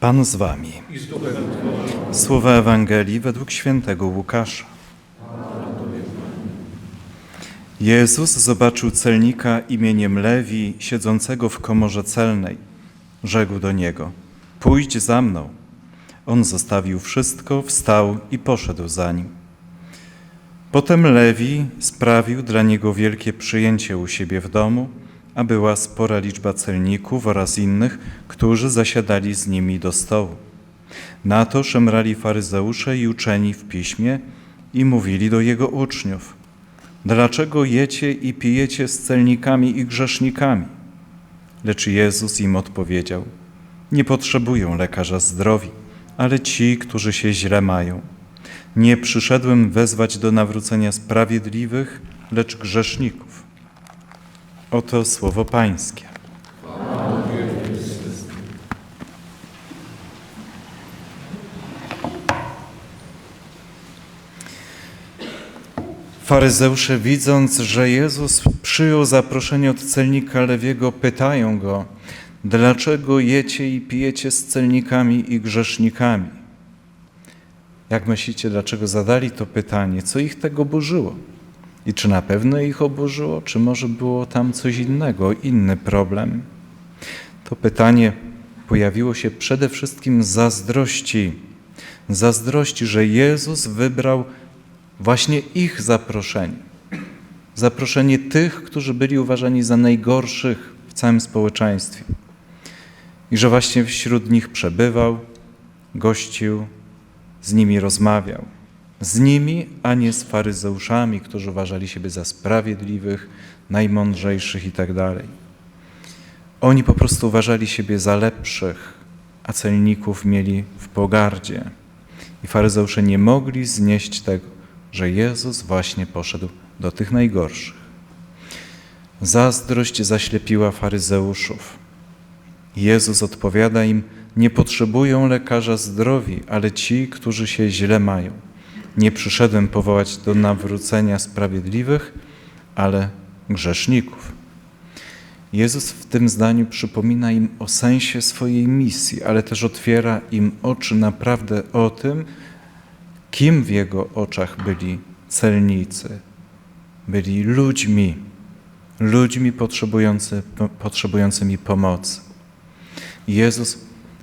Pan z wami. Słowa Ewangelii według świętego Łukasza. Jezus zobaczył celnika imieniem Lewi, siedzącego w komorze celnej. Rzekł do niego: Pójdź za mną. On zostawił wszystko, wstał i poszedł za nim. Potem Lewi sprawił dla niego wielkie przyjęcie u siebie w domu, a była spora liczba celników oraz innych, którzy zasiadali z nimi do stołu. Na to szemrali faryzeusze i uczeni w piśmie i mówili do jego uczniów: Dlaczego jecie i pijecie z celnikami i grzesznikami? Lecz Jezus im odpowiedział: Nie potrzebują lekarza zdrowi, ale ci, którzy się źle mają. Nie przyszedłem wezwać do nawrócenia sprawiedliwych, lecz grzeszników. Oto słowo Pańskie. Faryzeusze, widząc, że Jezus przyjął zaproszenie od celnika Lewiego, pytają go, dlaczego jecie i pijecie z celnikami i grzesznikami? Jak myślicie, dlaczego zadali to pytanie? Co ich tego burzyło? I czy na pewno ich oburzyło, czy może było tam coś innego, inny problem? To pytanie pojawiło się przede wszystkim zazdrości. Zazdrości, że Jezus wybrał właśnie ich zaproszenie. Zaproszenie tych, którzy byli uważani za najgorszych w całym społeczeństwie. I że właśnie wśród nich przebywał, gościł, z nimi rozmawiał. Z nimi, a nie z faryzeuszami, którzy uważali siebie za sprawiedliwych, najmądrzejszych i tak. Oni po prostu uważali siebie za lepszych, a celników mieli w pogardzie. I faryzeusze nie mogli znieść tego, że Jezus właśnie poszedł do tych najgorszych. Zazdrość zaślepiła faryzeuszów. Jezus odpowiada im: Nie potrzebują lekarza zdrowi, ale ci, którzy się źle mają. Nie przyszedłem powołać do nawrócenia sprawiedliwych, ale grzeszników. Jezus w tym zdaniu przypomina im o sensie swojej misji, ale też otwiera im oczy naprawdę o tym, kim w Jego oczach byli celnicy. Byli ludźmi, ludźmi potrzebujący, potrzebującymi pomocy. Jezus,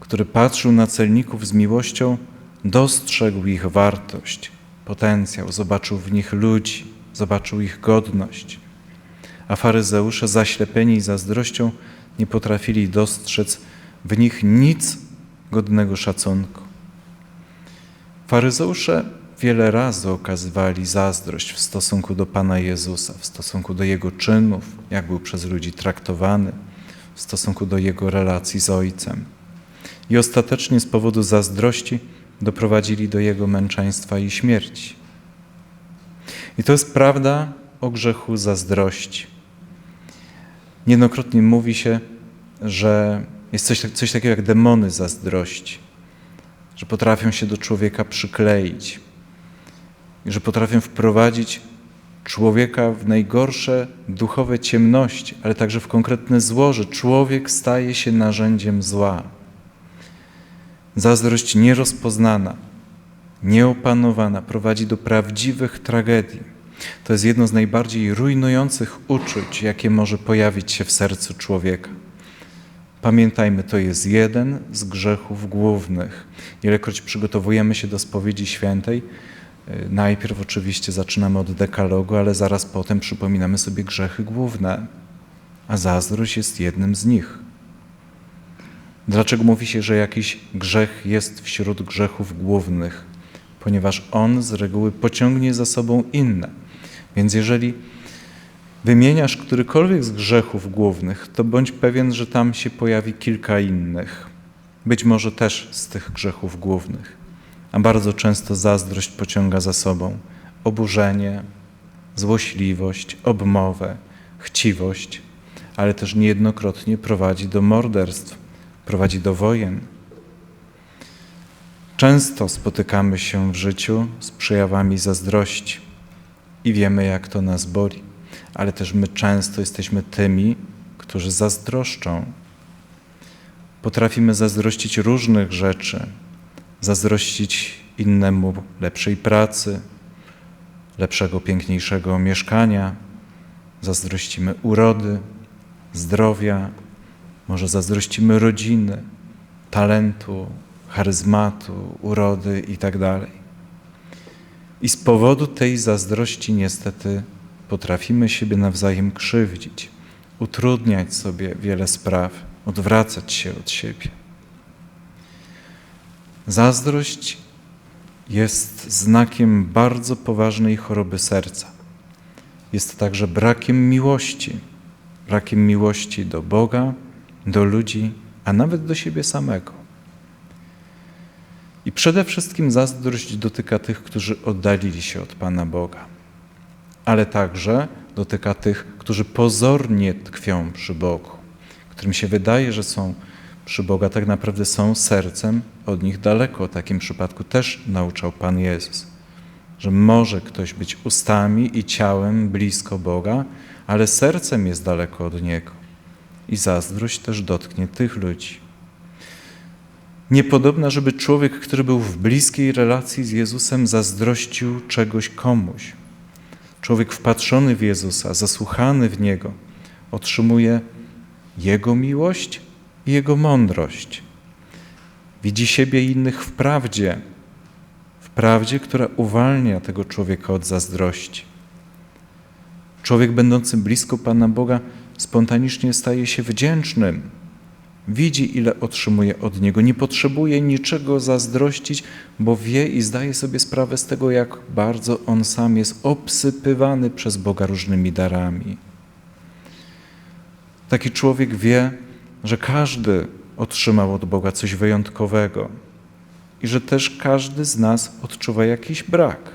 który patrzył na celników z miłością, dostrzegł ich wartość, potencjał, zobaczył w nich ludzi, zobaczył ich godność. A faryzeusze, zaślepieni zazdrością, nie potrafili dostrzec w nich nic godnego szacunku. Faryzeusze wiele razy okazywali zazdrość w stosunku do Pana Jezusa, w stosunku do Jego czynów, jak był przez ludzi traktowany, w stosunku do Jego relacji z Ojcem. I ostatecznie z powodu zazdrości doprowadzili do Jego męczeństwa i śmierci. I to jest prawda o grzechu zazdrości. Niejednokrotnie mówi się, że jest coś, coś takiego jak demony zazdrości że potrafią się do człowieka przykleić że potrafią wprowadzić człowieka w najgorsze duchowe ciemności, ale także w konkretne zło, że człowiek staje się narzędziem zła. Zazdrość nierozpoznana, nieopanowana prowadzi do prawdziwych tragedii. To jest jedno z najbardziej rujnujących uczuć, jakie może pojawić się w sercu człowieka. Pamiętajmy, to jest jeden z grzechów głównych. Ilekroć przygotowujemy się do spowiedzi świętej, y, najpierw oczywiście zaczynamy od dekalogu, ale zaraz potem przypominamy sobie grzechy główne, a zazdrość jest jednym z nich. Dlaczego mówi się, że jakiś grzech jest wśród grzechów głównych? Ponieważ on z reguły pociągnie za sobą inne. Więc jeżeli wymieniasz którykolwiek z grzechów głównych, to bądź pewien, że tam się pojawi kilka innych. Być może też z tych grzechów głównych. A bardzo często zazdrość pociąga za sobą oburzenie, złośliwość, obmowę, chciwość, ale też niejednokrotnie prowadzi do morderstw, prowadzi do wojen. Często spotykamy się w życiu z przejawami zazdrości i wiemy, jak to nas boli ale też my często jesteśmy tymi, którzy zazdroszczą. Potrafimy zazdrościć różnych rzeczy, zazdrościć innemu lepszej pracy, lepszego, piękniejszego mieszkania, zazdrościmy urody, zdrowia, może zazdrościmy rodziny, talentu, charyzmatu, urody itd. I z powodu tej zazdrości niestety potrafimy siebie nawzajem krzywdzić, utrudniać sobie wiele spraw, odwracać się od siebie. Zazdrość jest znakiem bardzo poważnej choroby serca. Jest także brakiem miłości, brakiem miłości do Boga, do ludzi, a nawet do siebie samego. I przede wszystkim zazdrość dotyka tych, którzy oddalili się od Pana Boga, ale także dotyka tych, którzy pozornie tkwią przy Bogu, którym się wydaje, że są przy Boga, tak naprawdę są sercem od nich daleko. O takim przypadku też nauczał Pan Jezus, że może ktoś być ustami i ciałem blisko Boga, ale sercem jest daleko od Niego. I zazdrość też dotknie tych ludzi. Niepodobna, żeby człowiek, który był w bliskiej relacji z Jezusem, zazdrościł czegoś komuś. Człowiek wpatrzony w Jezusa, zasłuchany w Niego, otrzymuje Jego miłość i Jego mądrość. Widzi siebie i innych w prawdzie, w prawdzie, która uwalnia tego człowieka od zazdrości. Człowiek będący blisko Pana Boga spontanicznie staje się wdzięcznym. Widzi, ile otrzymuje od Niego. Nie potrzebuje niczego zazdrościć, bo wie i zdaje sobie sprawę z tego, jak bardzo On sam jest obsypywany przez Boga różnymi darami. Taki człowiek wie, że każdy otrzymał od Boga coś wyjątkowego i że też każdy z nas odczuwa jakiś brak,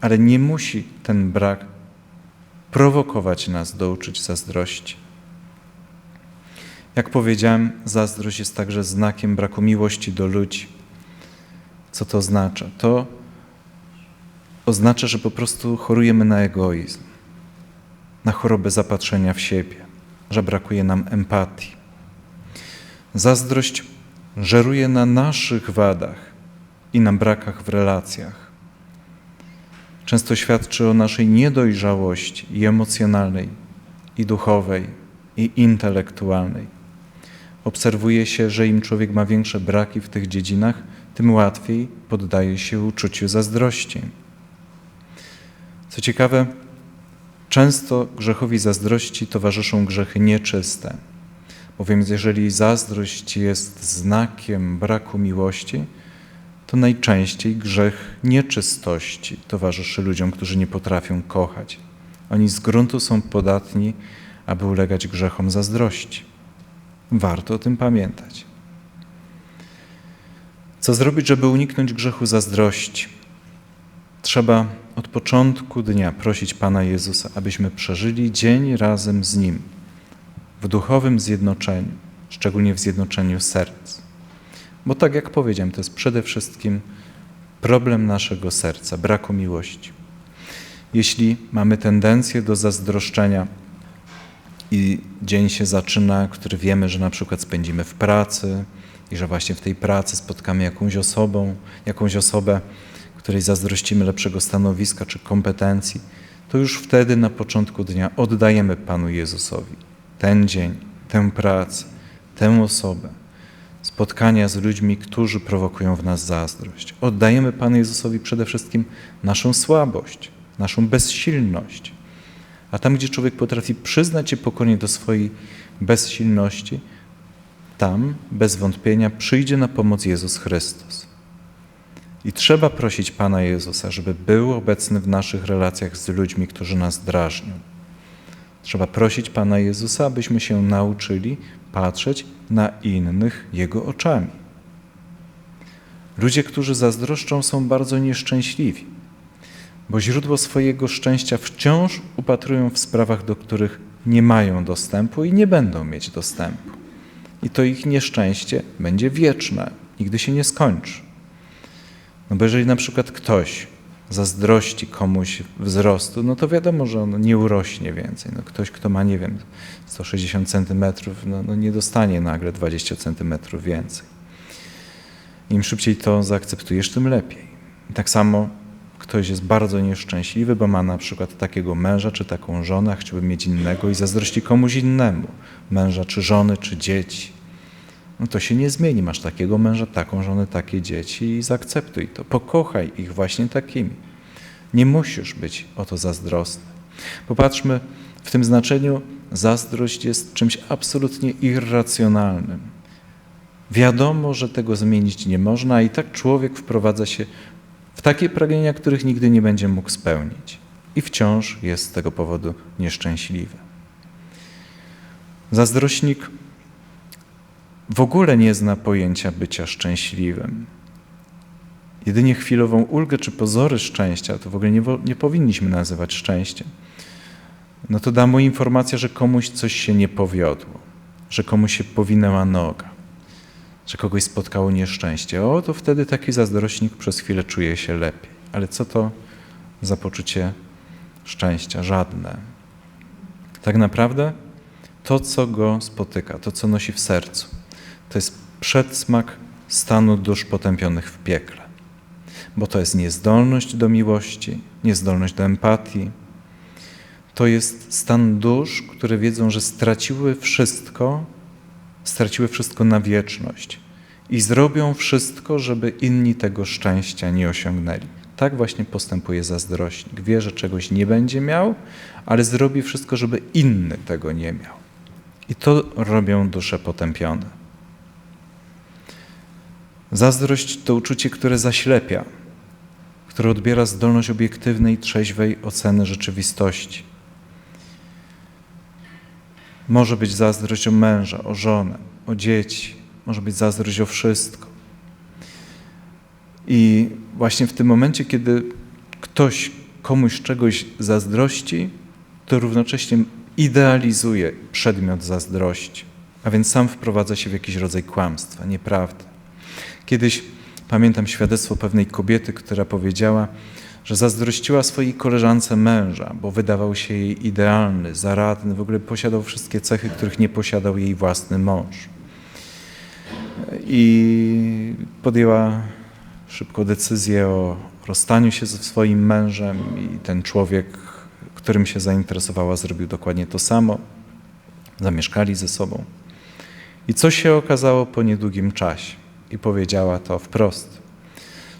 ale nie musi ten brak prowokować nas do uczuć zazdrości. Jak powiedziałem, zazdrość jest także znakiem braku miłości do ludzi. Co to oznacza? To oznacza, że po prostu chorujemy na egoizm, na chorobę zapatrzenia w siebie, że brakuje nam empatii. Zazdrość żeruje na naszych wadach i na brakach w relacjach. Często świadczy o naszej niedojrzałości i emocjonalnej, i duchowej, i intelektualnej. Obserwuje się, że im człowiek ma większe braki w tych dziedzinach, tym łatwiej poddaje się uczuciu zazdrości. Co ciekawe, często grzechowi zazdrości towarzyszą grzechy nieczyste Bowiem jeżeli zazdrość jest znakiem braku miłości, to najczęściej grzech nieczystości towarzyszy ludziom, którzy nie potrafią kochać. Oni z gruntu są podatni, aby ulegać grzechom zazdrości. Warto o tym pamiętać. Co zrobić, żeby uniknąć grzechu zazdrości? Trzeba od początku dnia prosić Pana Jezusa, abyśmy przeżyli dzień razem z Nim w duchowym zjednoczeniu, szczególnie w zjednoczeniu serc. Bo tak jak powiedziałem, to jest przede wszystkim problem naszego serca, braku miłości. Jeśli mamy tendencję do zazdroszczenia i dzień się zaczyna, który wiemy, że na przykład spędzimy w pracy i że właśnie w tej pracy spotkamy jakąś osobą, jakąś osobę, której zazdrościmy lepszego stanowiska czy kompetencji, to już wtedy na początku dnia oddajemy Panu Jezusowi ten dzień, tę pracę, tę osobę, spotkania z ludźmi, którzy prowokują w nas zazdrość. Oddajemy Panu Jezusowi przede wszystkim naszą słabość, naszą bezsilność. A tam, gdzie człowiek potrafi przyznać się pokornie do swojej bezsilności, tam bez wątpienia przyjdzie na pomoc Jezus Chrystus. I trzeba prosić Pana Jezusa, żeby był obecny w naszych relacjach z ludźmi, którzy nas drażnią. Trzeba prosić Pana Jezusa, abyśmy się nauczyli patrzeć na innych Jego oczami. Ludzie, którzy zazdroszczą, są bardzo nieszczęśliwi, bo źródło swojego szczęścia wciąż upatrują w sprawach, do których nie mają dostępu i nie będą mieć dostępu. I to ich nieszczęście będzie wieczne, nigdy się nie skończy. No bo jeżeli na przykład ktoś zazdrości komuś wzrostu, no to wiadomo, że on nie urośnie więcej. No ktoś, kto ma, nie wiem, 160 centymetrów, no, no nie dostanie nagle 20 centymetrów więcej. Im szybciej to zaakceptujesz, tym lepiej. I tak samo ktoś jest bardzo nieszczęśliwy, bo ma na przykład takiego męża czy taką żonę, chciałby mieć innego i zazdrości komuś innemu, męża czy żony, czy dzieci. No to się nie zmieni. Masz takiego męża, taką żonę, takie dzieci i zaakceptuj to. Pokochaj ich właśnie takimi. Nie musisz być o to zazdrosny. Popatrzmy, w tym znaczeniu zazdrość jest czymś absolutnie irracjonalnym. Wiadomo, że tego zmienić nie można, a i tak człowiek wprowadza się w takie pragnienia, których nigdy nie będzie mógł spełnić. I wciąż jest z tego powodu nieszczęśliwy. Zazdrośnik w ogóle nie zna pojęcia bycia szczęśliwym. Jedynie chwilową ulgę czy pozory szczęścia to w ogóle nie, nie powinniśmy nazywać szczęściem. No to da mu informacja, że komuś coś się nie powiodło, że komuś się powinęła noga, że kogoś spotkało nieszczęście. O, to wtedy taki zazdrośnik przez chwilę czuje się lepiej. Ale co to za poczucie szczęścia? Żadne. Tak naprawdę to, co go spotyka, to, co nosi w sercu, to jest przedsmak stanu dusz potępionych w piekle. Bo to jest niezdolność do miłości, niezdolność do empatii. To jest stan dusz, które wiedzą, że straciły wszystko, straciły wszystko na wieczność i zrobią wszystko, żeby inni tego szczęścia nie osiągnęli. Tak właśnie postępuje zazdrośnik. Wie, że czegoś nie będzie miał, ale zrobi wszystko, żeby inny tego nie miał. I to robią dusze potępione. Zazdrość to uczucie, które zaślepia, które odbiera zdolność obiektywnej, trzeźwej oceny rzeczywistości. Może być zazdrość o męża, o żonę, o dzieci, może być zazdrość o wszystko. I właśnie w tym momencie, kiedy ktoś komuś czegoś zazdrości, to równocześnie idealizuje przedmiot zazdrości, a więc sam wprowadza się w jakiś rodzaj kłamstwa, nieprawdy. Kiedyś pamiętam świadectwo pewnej kobiety, która powiedziała, że zazdrościła swojej koleżance męża, bo wydawał się jej idealny, zaradny, w ogóle posiadał wszystkie cechy, których nie posiadał jej własny mąż. I podjęła szybko decyzję o rozstaniu się ze swoim mężem i ten człowiek, którym się zainteresowała, zrobił dokładnie to samo. Zamieszkali ze sobą. I co się okazało po niedługim czasie? I powiedziała to wprost,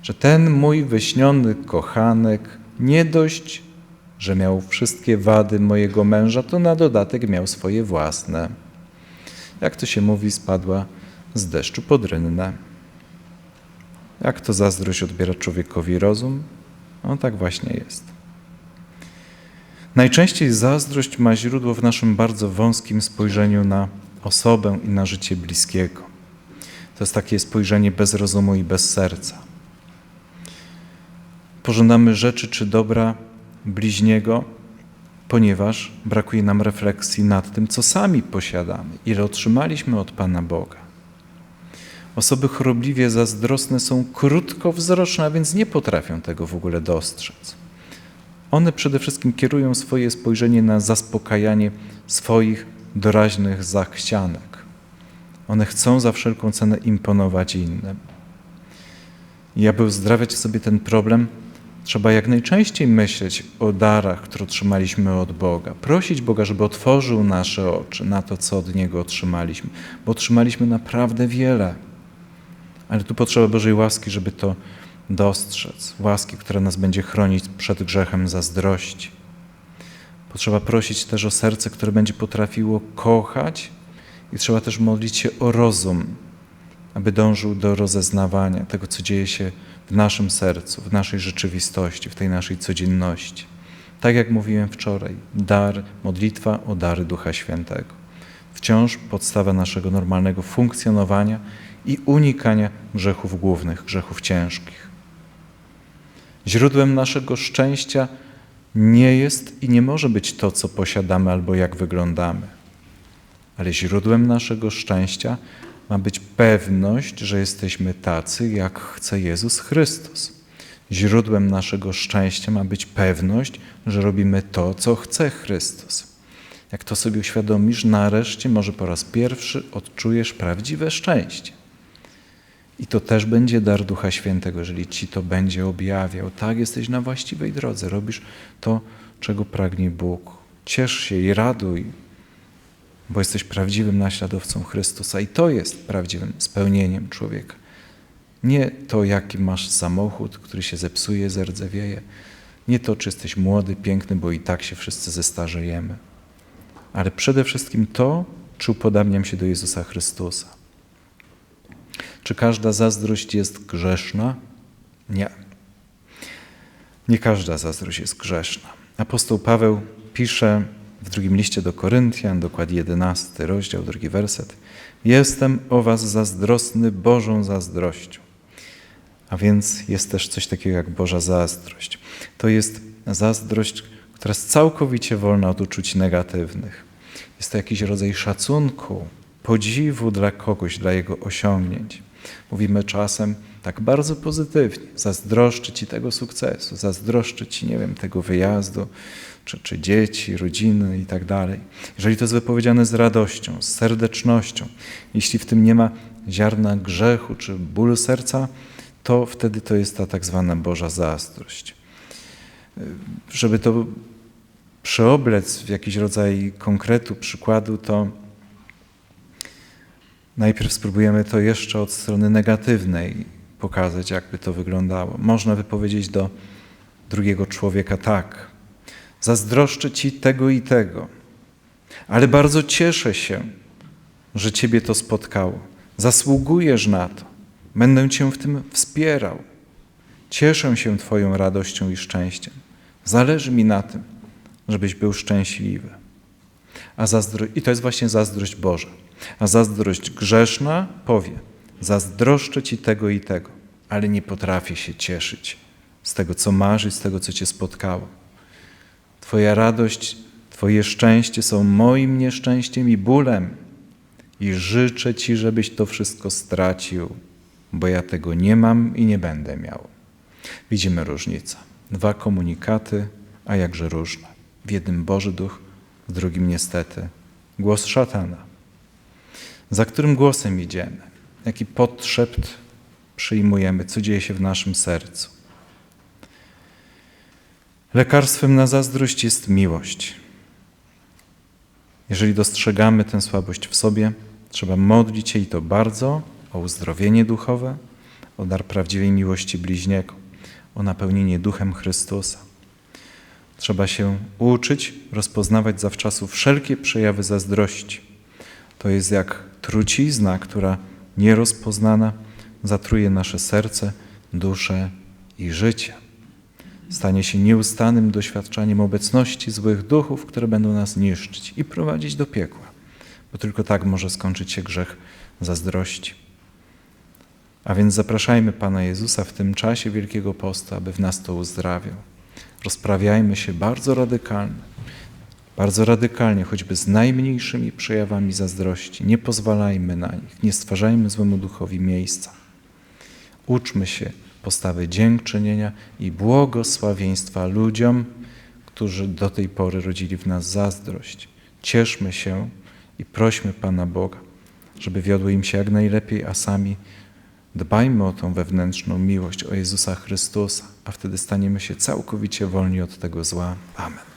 że ten mój wyśniony kochanek nie dość, że miał wszystkie wady mojego męża, to na dodatek miał swoje własne. Jak to się mówi, spadła z deszczu pod rynnę. Jak to zazdrość odbiera człowiekowi rozum? No tak właśnie jest. Najczęściej zazdrość ma źródło w naszym bardzo wąskim spojrzeniu na osobę i na życie bliskiego. To jest takie spojrzenie bez rozumu i bez serca. Pożądamy rzeczy czy dobra bliźniego, ponieważ brakuje nam refleksji nad tym, co sami posiadamy, ile otrzymaliśmy od Pana Boga. Osoby chorobliwie zazdrosne są krótkowzroczne, a więc nie potrafią tego w ogóle dostrzec. One przede wszystkim kierują swoje spojrzenie na zaspokajanie swoich doraźnych zachcianek. One chcą za wszelką cenę imponować innym. I aby uzdrawiać sobie ten problem, trzeba jak najczęściej myśleć o darach, które otrzymaliśmy od Boga. Prosić Boga, żeby otworzył nasze oczy na to, co od Niego otrzymaliśmy, bo otrzymaliśmy naprawdę wiele. Ale tu potrzeba Bożej łaski, żeby to dostrzec. Łaski, która nas będzie chronić przed grzechem zazdrości. Potrzeba prosić też o serce, które będzie potrafiło kochać i trzeba też modlić się o rozum, aby dążył do rozeznawania tego, co dzieje się w naszym sercu, w naszej rzeczywistości, w tej naszej codzienności. Tak jak mówiłem wczoraj, dar, modlitwa o dary Ducha Świętego. Wciąż podstawa naszego normalnego funkcjonowania i unikania grzechów głównych, grzechów ciężkich. Źródłem naszego szczęścia nie jest i nie może być to, co posiadamy albo jak wyglądamy ale źródłem naszego szczęścia ma być pewność, że jesteśmy tacy, jak chce Jezus Chrystus. źródłem naszego szczęścia ma być pewność, że robimy to, co chce Chrystus. Jak to sobie uświadomisz, nareszcie może po raz pierwszy odczujesz prawdziwe szczęście. I to też będzie dar Ducha Świętego, jeżeli Ci to będzie objawiał. Tak, jesteś na właściwej drodze, robisz to, czego pragnie Bóg. Ciesz się i raduj, bo jesteś prawdziwym naśladowcą Chrystusa i to jest prawdziwym spełnieniem człowieka. Nie to, jaki masz samochód, który się zepsuje, zerdzewieje. Nie to, czy jesteś młody, piękny, bo i tak się wszyscy zestarzejemy. Ale przede wszystkim to, czy upodabniam się do Jezusa Chrystusa. Czy każda zazdrość jest grzeszna? Nie. Nie każda zazdrość jest grzeszna. Apostoł Paweł pisze w drugim liście do Koryntian, dokładnie 11 rozdział, drugi werset. Jestem o was zazdrosny Bożą zazdrością. A więc jest też coś takiego jak Boża zazdrość. To jest zazdrość, która jest całkowicie wolna od uczuć negatywnych. Jest to jakiś rodzaj szacunku, podziwu dla kogoś, dla jego osiągnięć. Mówimy czasem tak bardzo pozytywnie, zazdroszczę Ci tego sukcesu, zazdroszczę Ci, nie wiem, tego wyjazdu, czy, czy dzieci, rodziny i tak dalej. Jeżeli to jest wypowiedziane z radością, z serdecznością, jeśli w tym nie ma ziarna grzechu czy bólu serca, to wtedy to jest ta tak zwana Boża zazdrość. Żeby to przeoblec w jakiś rodzaj konkretu, przykładu, to najpierw spróbujemy to jeszcze od strony negatywnej pokazać, jakby to wyglądało. Można wypowiedzieć do drugiego człowieka tak. Zazdroszczę ci tego i tego, ale bardzo cieszę się, że ciebie to spotkało. Zasługujesz na to. Będę cię w tym wspierał. Cieszę się Twoją radością i szczęściem. Zależy mi na tym, żebyś był szczęśliwy. A zazdro- I to jest właśnie zazdrość Boża. A zazdrość grzeszna powie: Zazdroszczę ci tego i tego, ale nie potrafię się cieszyć z tego, co masz z tego, co cię spotkało. Twoja radość, Twoje szczęście są moim nieszczęściem i bólem. I życzę Ci, żebyś to wszystko stracił, bo ja tego nie mam i nie będę miał. Widzimy różnicę. Dwa komunikaty, a jakże różne. W jednym Boży Duch, w drugim niestety głos szatana. Za którym głosem idziemy? Jaki podszept przyjmujemy? Co dzieje się w naszym sercu? Lekarstwem na zazdrość jest miłość. Jeżeli dostrzegamy tę słabość w sobie, trzeba modlić się i to bardzo o uzdrowienie duchowe, o dar prawdziwej miłości bliźniego, o napełnienie duchem Chrystusa. Trzeba się uczyć rozpoznawać zawczasu wszelkie przejawy zazdrości. To jest jak trucizna, która nierozpoznana zatruje nasze serce, duszę i życie. Stanie się nieustannym doświadczaniem obecności złych duchów, które będą nas niszczyć i prowadzić do piekła, bo tylko tak może skończyć się grzech zazdrości. A więc zapraszajmy Pana Jezusa w tym czasie Wielkiego Postu, aby w nas to uzdrawiał. Rozprawiajmy się bardzo radykalnie, bardzo radykalnie, choćby z najmniejszymi przejawami zazdrości. Nie pozwalajmy na nich, nie stwarzajmy złemu duchowi miejsca. Uczmy się postawy dziękczynienia i błogosławieństwa ludziom, którzy do tej pory rodzili w nas zazdrość. Cieszmy się i prośmy Pana Boga, żeby wiodło im się jak najlepiej, a sami dbajmy o tą wewnętrzną miłość, o Jezusa Chrystusa, a wtedy staniemy się całkowicie wolni od tego zła. Amen.